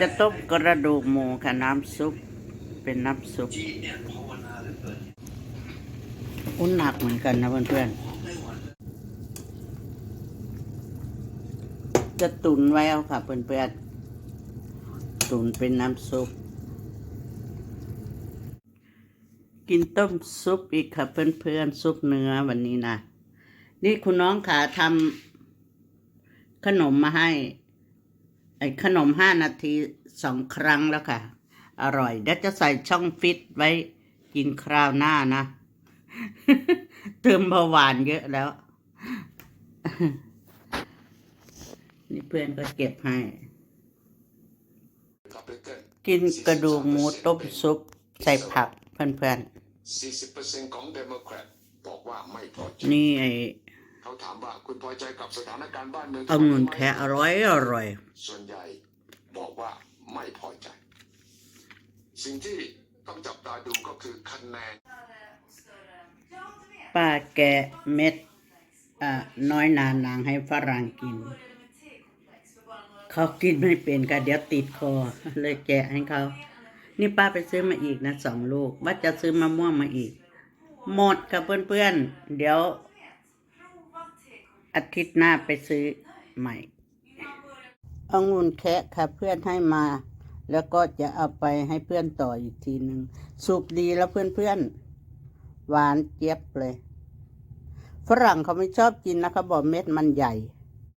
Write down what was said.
จะต้มกระดูกหมูค่ะน้ำซุป เป็นน้ำซุปอุ่นหนักเหมือนกันนะเพื่อนๆ จะตุนไว้เอาค่ะเพื่อนๆ ตุนเป็นน้ำซุป กินต้มซุปอีกค่ะเพื่อนๆ ซุปเนื้อวันนี้นะ นี่คุณน้องขาทำขนมมาให้ ไอ้ขนมห้านาทีสองครั้งแล้วค่ะ อร่อยเดี๋ยวจะใส่ช่องฟิตไว้กินคราวหน้านะ เติมเบาหวานเยอะแล้ว นี่เพื่อนก็เก็บให้ กินกระดูกหมูต้มซุป ใส่ผักเพื่อน40%ของเดโมแครตบอกว่าไม่พอใจๆนี่ไอ้ เขาถามว่าคุณพอใจกับสถานการณ์บ้านเมืององุ่นแค่อร่อยอร่อย ส่วนใหญ่บอกว่าไม่พอใจ สิ่งที่ต้องจับตาดูก็คือคะแนนป้าแกะเม็ดอ่าน้อยนานางให้ฝรั่งกิน เขากินไม่เป็นก็เดี๋ยวติดคอ เลยแกะให้เขานี่ป้าไปซื้อมาอีกนะสองลูกว่าจะซื้อมะม่วงมาอีก หมดกับเพื่อนๆเดี๋ยว อาทิตย์หน้าไปซื้อใหม่เอางูนแคะค่ะเพื่อนให้มา แล้วก็จะเอาไปให้เพื่อนต่ออีกทีหนึ่งสุกดีแล้วเพื่อนๆ หวานเจี๊ยบเลย ฝรั่งเขาไม่ชอบกินนะคะบอกเม็ดมันใหญ่